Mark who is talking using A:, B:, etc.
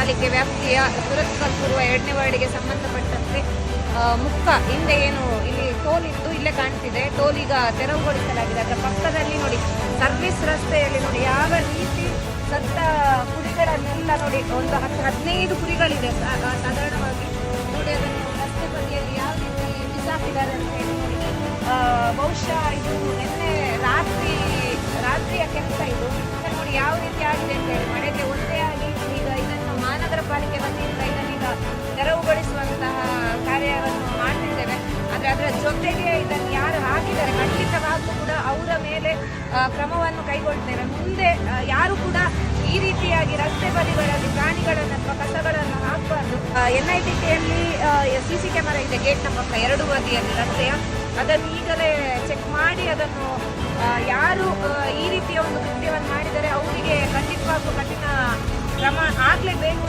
A: ಪಾಲಿಕೆ ವ್ಯಾಪ್ತಿಯ ಸುರತ್ಕಲ್ ಪೂರ್ವ ಎರಡನೇ ವಾರ್ಡ್ಗೆ ಸಂಬಂಧಪಟ್ಟಂತೆ ಮುಖ ಹಿಂದೆ ಏನು ಇಲ್ಲಿ ಟೋಲ್ ಇತ್ತು ಇಲ್ಲೇ ಕಾಣ್ತಿದೆ. ಟೋಲ್ ಈಗ ತೆರವುಗೊಳಿಸಲಾಗಿದೆ. ಅದರ ಪಕ್ಕದಲ್ಲಿ ನೋಡಿ, ಸರ್ವಿಸ್ ರಸ್ತೆಯಲ್ಲಿ ನೋಡಿ, ಯಾವ ರೀತಿ ಸತ್ತ ಕುರಿಗಳನ್ನೆಲ್ಲ ನೋಡಿ, ಒಂದು ಹತ್ತು ಹದಿನೈದು ಕುರಿಗಳಿದೆ. ಸಾಧಾರಣವಾಗಿ ನೋಡಿ, ಅದನ್ನು ರಸ್ತೆ ಬದಿಯಲ್ಲಿ ಯಾವ ರೀತಿ ಬಿಸಾಕಿದ್ದಾರೆ ಅಂತ ಹೇಳಿ ಬಹುಶಃ ಇದು ಕ್ರಮವನ್ನು ಕೈಗೊಳ್ತೇವೆ. ಮುಂದೆ ಯಾರು ಕೂಡ ಈ ರೀತಿಯಾಗಿ ರಸ್ತೆ ಬದಿಗಳಲ್ಲಿ ಪ್ರಾಣಿಗಳನ್ನು ಅಥವಾ ಕಸಗಳನ್ನು ಹಾಕಬಾರ್ದು. ಎನ್ ಐ ಟಿ ಕೆಯಲ್ಲಿ ಸಿ ಸಿ ಕ್ಯಾಮರಾ ಇದೆ, ಗೇಟ್ ಪಕ್ಕ ಎರಡು ಬದಿಯಲ್ಲಿ ರಸ್ತೆಯ. ಅದನ್ನು ಈಗಲೇ ಚೆಕ್ ಮಾಡಿ ಅದನ್ನು ಯಾರು ಈ ರೀತಿಯ ಒಂದು ಕೃತ್ಯವನ್ನು ಮಾಡಿದರೆ ಅವರಿಗೆ ಖಂಡಿತವಾಗೂ ಕಠಿಣ ಕ್ರಮ ಆಗಲೇಬೇಕು.